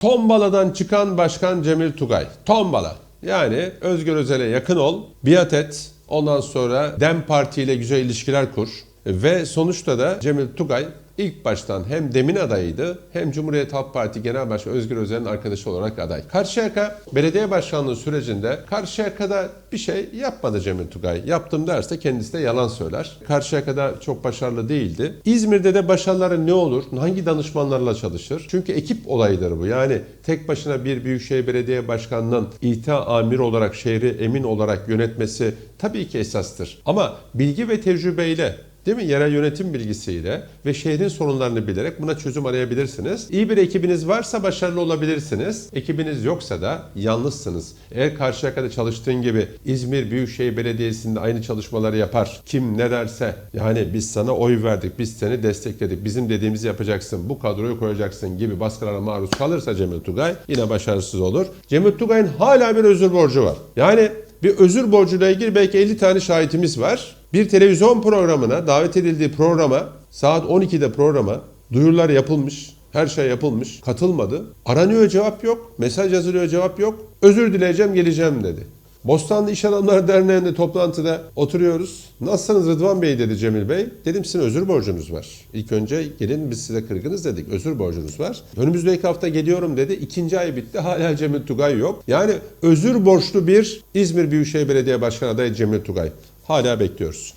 Tombala'dan çıkan Başkan Cemil Tugay. Tombala. Yani Özgür Özel'e yakın ol, biat et, ondan sonra DEM Parti ile güzel ilişkiler kur. Ve sonuçta da Cemil Tugay ilk baştan hem demin adayıydı hem Cumhuriyet Halk Parti Genel Başkanı Özgür Özel'in arkadaşı olarak aday. Karşıyaka belediye başkanlığı sürecinde Karşıyaka'da bir şey yapmadı Cemil Tugay. Yaptım derse kendisi de yalan söyler. Karşıyaka'da çok başarılı değildi. İzmir'de de başarıları ne olur? Hangi danışmanlarla çalışır? Çünkü ekip olayıdır bu. Yani tek başına bir büyükşehir belediye başkanının İTA amir olarak şehri emin olarak yönetmesi tabii ki esastır. Ama bilgi ve tecrübeyle Değil mi? Yerel yönetim bilgisiyle ve şehrin sorunlarını bilerek buna çözüm arayabilirsiniz. İyi bir ekibiniz varsa başarılı olabilirsiniz. Ekibiniz yoksa da yalnızsınız. Eğer Karşıyaka'da çalıştığın gibi İzmir Büyükşehir Belediyesi'nde aynı çalışmaları yapar. Kim ne derse yani biz sana oy verdik, biz seni destekledik, bizim dediğimizi yapacaksın, bu kadroyu koyacaksın gibi baskılara maruz kalırsa Cemil Tugay yine başarısız olur. Cemil Tugay'ın hala bir özür borcu var. Yani bir özür borcuyla ilgili belki 50 tane şahitimiz var. Bir televizyon programına, davet edildiği programa, saat 12'de programa duyurular yapılmış, her şey yapılmış, katılmadı. Aranıyor cevap yok, mesaj yazılıyor cevap yok. Özür dileyeceğim, geleceğim dedi. Bostanlı İş Adamları Derneği'nde toplantıda oturuyoruz. Nasılsınız Rıdvan Bey dedi Cemil Bey. Dedim sizin özür borcunuz var. İlk önce gelin biz size kırgınız dedik. Özür borcunuz var. Önümüzdeki hafta geliyorum dedi. İkinci ay bitti. Hala Cemil Tugay yok. Yani özür borçlu bir İzmir Büyükşehir Belediye Başkanı adayı Cemil Tugay. Hala bekliyoruz.